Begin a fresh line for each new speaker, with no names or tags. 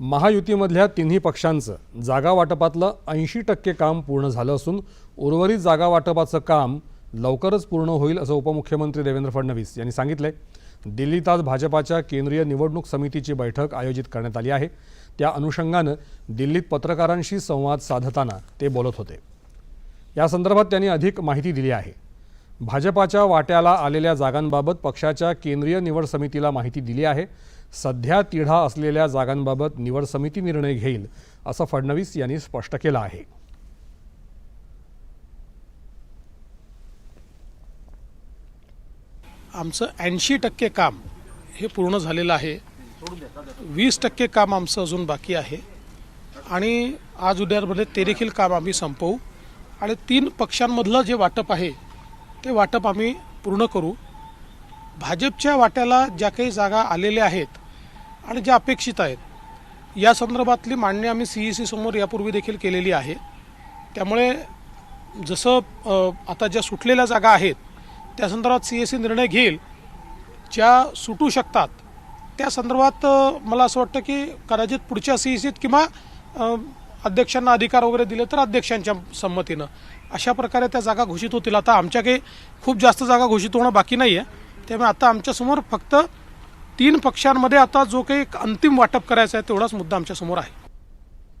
महायुतीमधल्या तिन्ही पक्षांचं जागा वाटपातलं ऐंशी टक्के काम पूर्ण झालं असून उर्वरित जागा वाटपाचं काम लवकरच पूर्ण होईल असं उपमुख्यमंत्री देवेंद्र फडणवीस यांनी सांगितलंय. दिल्लीत आज भाजपाच्या केंद्रीय निवडणूक समितीची बैठक आयोजित करण्यात आली आहे. त्या अनुषंगानं दिल्लीत पत्रकारांशी संवाद साधताना ते बोलत होते. या संदर्भात त्यांनी अधिक माहिती दिली आहे. भाजपाच्या वाट्याला आलेल्या जागांबाबत पक्षाच्या केंद्रीय निवड समितीला माहिती दिली आहे. सध्या तिढा असलेल्या जागांबाबत निवड समिती निर्णय घेईल असं फडणवीस यांनी स्पष्ट केलं आहे.
आमचं ऐंशी टक्के काम हे पूर्ण झालेलं आहे. वीस टक्के काम आमचं अजून बाकी आहे. आणि आज उद्यामध्ये ते देखील काम आम्ही संपवू. आणि तीन पक्षांमधलं जे वाटप आहे ते वाटप आम्ही पूर्ण करू. भाजपच्या वाट्याला ज्या काही जागा आलेल्या आहेत आणि ज्या अपेक्षित आहेत या संदर्भातली मांडणी आम्ही सी ई सी समोर यापूर्वी देखील केलेली आहे. त्यामुळे जसं आता ज्या सुटलेल्या जागा आहेत त्या संदर्भात सी एस सी निर्णय घेईल ज्या सुटू शकतात त्या संदर्भात मला असं वाटतं की कदाचित पुढच्या सी सीत किंवा अध्यक्षांना अधिकार वगैरे दिले तर अध्यक्षांच्या संमतीनं. अशा प्रकारे त्या जागा घोषित होतील. आता आमच्या काही खूप जास्त जागा घोषित होणं बाकी नाही आहे त्यामुळे आता आमच्यासमोर फक्त तीन पक्षांमध्ये आता जो काही एक अंतिम वाटप करायचा आहे तेवढाच मुद्दा आमच्यासमोर आहे.